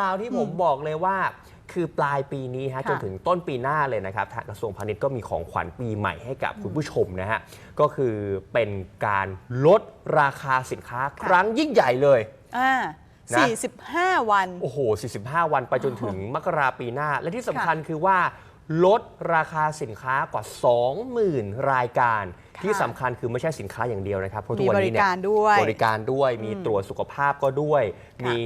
ราวที่ผมบอกเลยว่า คือปลายปีนี้ฮะค่ะจนถึงต้นปีหน้าเลยนะครับทางกระทรวงพาณิชย์ก็มีของขวัญปีใหม่ให้กับคุณผู้ชมนะฮะก็คือเป็นการลดราคาสินค้าครั้งยิ่งใหญ่เลยอ่านะ45 วัน โอ้โห 45 วันไปจนถึงมกราปีหน้า และที่สำคัญคือว่า ลดราคาสินค้ากว่า 20,000 รายการค่ะที่สำคัญคือไม่ใช่สินค้าอย่างเดียวนะครับเพราะทุมีกวันบนี้ริเนี่ยการด้วยบริการด้วยมีตรวจสุขภาพก็ด้วยค่ะมี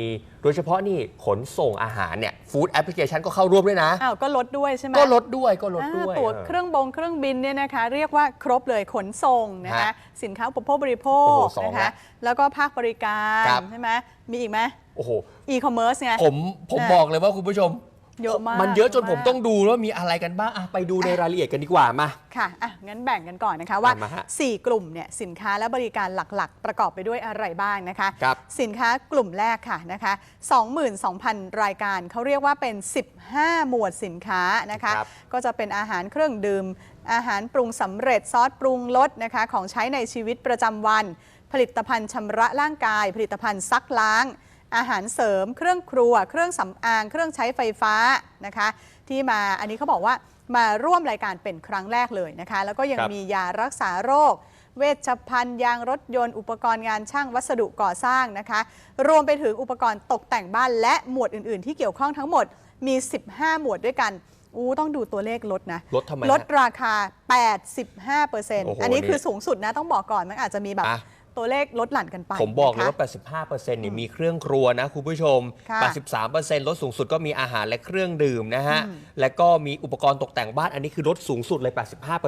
โดยเฉพาะนี่ขนส่งอาหารเนี่ยฟู้ดแอปพลิเคชันก็เข้าร่วมด้วยนะ อ้าวก็ลดด้วยใช่ไหมก็ลดด้วยก็ลดด้วย อ่าตั๋วเออเครื่องบงเครื่องบินเนี่ยนะคะ เรียกว่าครบเลยขนส่งนะคะฮะสินค้าอุปโภคบริโภโอ้คโหสองนะคะละแล้วก็ภาคบริการครับ ใช่ไหมมีอีกไหมโอ้โห อีคอมเมิร์ซไง ผมผมอะบอกเลยว่าคุณผู้ชม เยอะมากมันเยอะจนเยอะมากผมต้องดูว่ามีอะไรกันบ้างอะไปดูในรายละเอียดกันดีกว่ามา ค่ะอะงั้นแบ่งกันก่อนนะคะว่าเอามาฮะ4 กลุ่มเนี่ยสินค้าและบริการหลักๆ ประกอบไปด้วยอะไรบ้างนะคะ ครับ สินค้ากลุ่มแรกค่ะนะคะ 22,000 รายการเขาเรียกว่าเป็น 15 หมวดสินค้านะคะ ครับก็จะเป็นอาหารเครื่องดื่ม อาหารปรุงสำเร็จซอสปรุงรสนะคะ ของใช้ในชีวิตประจำวัน ผลิตภัณฑ์ชำระร่างกาย ผลิตภัณฑ์ซักล้าง อาหารเสริม เครื่องครัว เครื่องสำอาง เครื่องใช้ไฟฟ้านะคะ ที่มาอันนี้เขาบอกว่ามาร่วมรายการเป็นครั้งแรกเลยนะคะ แล้วก็ยังครับมียารักษาโรค เวชภัณฑ์ยางรถยนต์ อุปกรณ์งานช่างวัสดุก่อสร้างนะคะ รวมไปถึงอุปกรณ์ตกแต่งบ้านและหมวดอื่น ๆ ที่เกี่ยวข้องทั้งหมดมี 15 หมวดด้วยกันอู้ต้องดูตัวเลขลดนะลดทำไมฮะลดราคา 85เปอร์เซ็นต์โอ้โหอันนี้นี่คือสูงสุดนะต้องบอกก่อนมันอาจจะมีแบบอะ ตัวเลขลดหลั่นกันไปผมบอกเลยนะคะว่า 85%เนี่ยมีเครื่องครัวนะคุณผู้ชมค่ะ83%ลดสูงสุดก็มีอาหารและเครื่องดื่มนะฮะ และก็มีอุปกรณ์ตกแต่งบ้านอันนี้คือลดสูงสุดเลย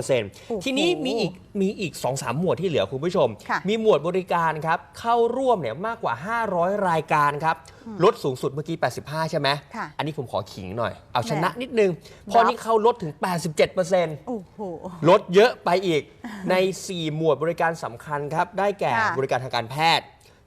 85%ทีนี้มีอีกมีอีก 2-3 หมวดที่เหลือคุณผู้ชมค่ะมีหมวดบริการครับเข้าร่วมเนี่ยมากกว่า 500 รายการครับลดสูงสุดเมื่อกี้ 85 ใช่ไหมค่ะอันนี้ผมขอขิงหน่อย เอาชนะแหม่นิดนึงเพราะนี่เข้าลดถึง 87%โอ้โหลดเยอะไปอีก ใน 4 หมวดบริการสำคัญครับ ได้แก่ค่ะบริการทางการแพทย์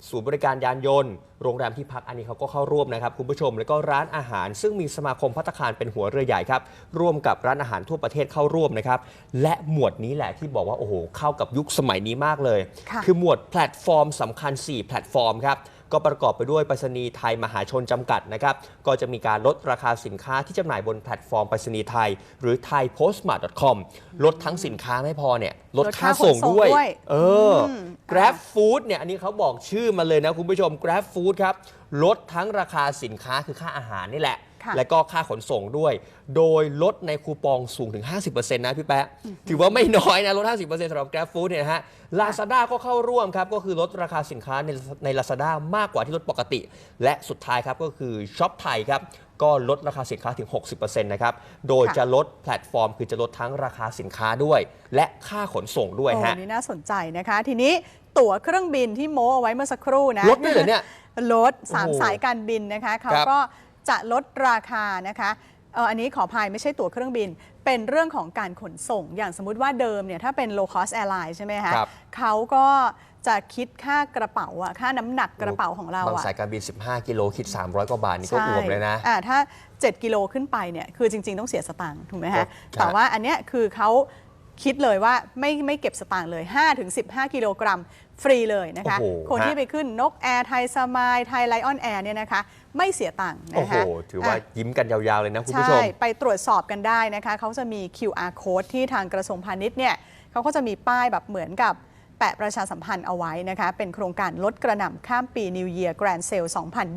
ศูนย์บริการยานยนต์ โรงแรมที่พักอันนี้เขาก็เข้าร่วมนะครับคุณผู้ชม แล้วก็ร้านอาหาร ซึ่งมีสมาคมพัตตาคารเป็นหัวเรือใหญ่ครับร่วมกับร้านอาหารทั่วประเทศเข้าร่วมนะครับและหมวดนี้แหละที่บอกว่าโอ้โหเข้ากับยุคสมัยนี้มากเลยค่ะอหมวดแพลตฟอร์มสำคัญ 4 แพลตฟอร์มครับ ก็ประกอบไปด้วยไปรษณีย์ไทยมหาชนจำกัดนะครับก็จะมีการลดราคาสินค้าที่จำหน่ายบนแพลตฟอร์มไปรษณีย์ไทย หรือ thaipostmart.com ลดทั้งสินค้าไม่พอเนี่ยลดลดค่าค่าส่งขนส่งด้วยด้วยเอออม Grab Food เนี่ยอันนี้เขาบอกชื่อมาเลยนะคุณผู้ชม Grab Food ครับลดทั้งราคาสินค้าคือค่าอาหารนี่แหละค่ะ และก็ค่าขนส่งด้วย โดยลดในคูปองสูงถึง 50%นะพี่แป๊ะถือว่าไม่น้อยนะลด 50%สำหรับ Grab Food เนี่ยนะฮะ Lazada ก็เข้าร่วมครับ ก็คือลดราคาสินค้าในใน Lazada มากกว่าที่ลดปกติ และสุดท้ายครับก็คือ Shop ไทยครับก็ลดราคาสินค้าถึง 60%นะครับ โดยค่ะจะลดแพลตฟอร์ม คือจะลดทั้งราคาสินค้าด้วย และค่าขนส่งด้วยโอ้ฮะนี่น่าสนใจนะคะ ทีนี้ตั๋วเครื่องบินที่โม้เอาไว้เมื่อสักครู่นะ ลดด้วยเหรอเนี่ย ลดสามโอ้โหสายการบินนะคะเขาครับก็ จะลดราคานะคะเอออันนี้ขออภัยไม่ใช่ตั๋วเครื่องบิน เป็นเรื่องของการขนส่ง อย่างสมมุติว่าเดิมเนี่ยถ้าเป็น low cost airline ใช่ไหมคะครับเขาก็จะคิดค่ากระเป๋าอะค่าน้ำหนักกระเป๋าของเราบางอะสายการบิน 15 กิโลคิด 300 กว่าบาท นี่ก็อวมเลยนะอ่าถ้า 7 กิโลขึ้นไปเนี่ยคือจริง ๆ ต้องเสียสตางค์ถูกไหมครัฮะบแต่ว่าอันเนี้ยคือเขา คิดเลยว่าไม่ไม่เก็บสตางค์เลย 5-15 กิโลกรัมฟรีเลยนะคะ โอ้โหคนที่ฮะ ไปขึ้นนกแอร์ไทยสมายไทยไลออนแอร์เนี่ยนะคะ ไม่เสียตังค์โอ้นะโห คะถือว่าะ ยิ้มกันยาวๆเลยนะคุณผู้ชม ใช่ ไปตรวจสอบกันได้นะคะ เขาจะมี QR code ที่ทางกระทรวงพาณิชย์เนี่ยเขาก็จะมีป้ายแบบเหมือนกับ แปะประชาสัมพันธ์เอาไว้นะคะ เป็นโครงการลดกระหน่ำข้ามปี New Year Grand Sale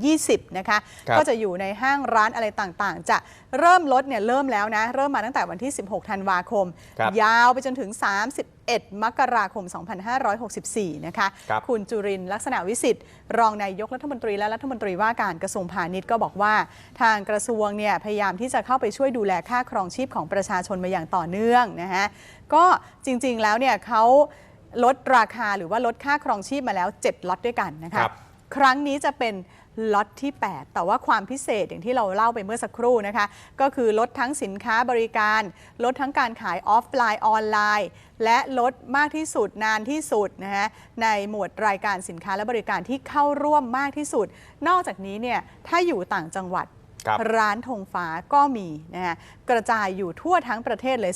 2020 นะคะครับก็จะอยู่ในห้างร้านอะไรต่างๆ จะเริ่มลดเนี่ยเริ่มแล้วนะ เริ่มมาตั้งแต่วันที่ 16 ธันวาคมครับยาวไปจนถึง31มกราคม 2564 นะคะครับคุณจุรินทร์ลักษณะวิสิทธิ์ รองนายกรัฐมนตรีและรัฐมนตรีว่าการกระทรวงพาณิชย์ก็บอกว่า ทางกระทรวงเนี่ยพยายามที่จะเข้าไปช่วยดูแลค่าครองชีพของประชาชนมาอย่างต่อเนื่องนะฮะ ก็จริงๆแล้วเนี่ยเขา ลดราคาหรือว่าลดค่าครองชีพมาแล้ว 7ล็อตด้วยกันนะคะครับ ครั้งนี้จะเป็นล็อตที่ 8 แต่ว่าความพิเศษอย่างที่เราเล่าไปเมื่อสักครู่นะคะ ก็คือลดทั้งสินค้าบริการ ลดทั้งการขายออฟไลน์ออนไลน์ และลดมากที่สุดนานที่สุดนะฮะในหมวดรายการสินค้าและบริการที่เข้าร่วมมากที่สุด นอกจากนี้เนี่ยถ้าอยู่ต่างจังหวัดค รับร้านธงฟ้าก็มีนะฮะกระจายอยู่ทั่วทั้งประเทศเลย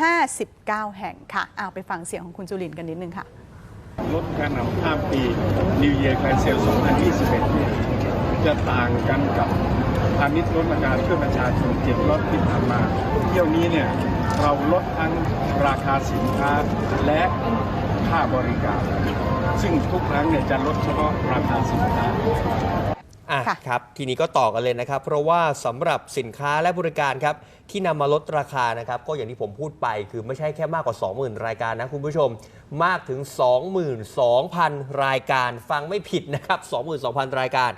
2,159 แห่งค่ะเอาไปฟังเสียงของคุณจุลินทร์กันนิดนึงค่ะลดการนำข้ามปี New Year Grand Sale 2021เนี่ยจะต่างกันกับพาณิชย์ลดราคาเพื่อประชาชนเจ็ดลดที่ผ่านมา เที่ยวนี้เนี่ยเราลดทั้งราคาสินค้าและค่าบริการ ซึ่งทุกครั้งเนี่ยจะลดเฉพาะราคาสินค้า อะค่ะ ครับ ทีนี้ก็ต่อกันเลยนะครับ เพราะว่าสำหรับสินค้าและบริการครับที่นำมาลดราคานะครับ ก็อย่างที่ผมพูดไปคือไม่ใช่แค่มากกว่า 20,000 รายการนะคุณผู้ชม มากถึง 22,000 รายการ ฟังไม่ผิดนะครับ 22,000 รายการ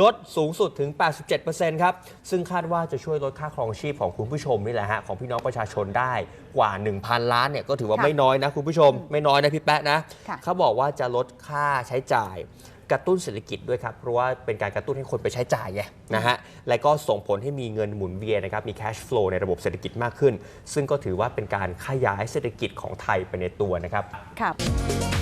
ลดสูงสุดถึง 87%ครับ ซึ่งคาดว่าจะช่วยลดค่าครองชีพของคุณผู้ชมนี่แหละฮะของพี่น้องประชาชนได้กว่า 1,000 ล้านเนี่ยก็ถือว่าค่ะไม่น้อยนะคุณผู้ชม ไม่น้อยนะพี่แป๊ะนะค่ะ เขาบอกว่าจะลดค่าใช้จ่าย กระตุ้นเศรษฐกิจด้วยครับ เพราะว่าเป็นการกระตุ้นให้คนไปใช้จ่ายไงนะฮะและก็ส่งผลให้มีเงินหมุนเวียนนะครับมี cash flow ในระบบเศรษฐกิจมากขึ้น ซึ่งก็ถือว่าเป็นการขยายเศรษฐกิจของไทยไปในตัวนะครับครับ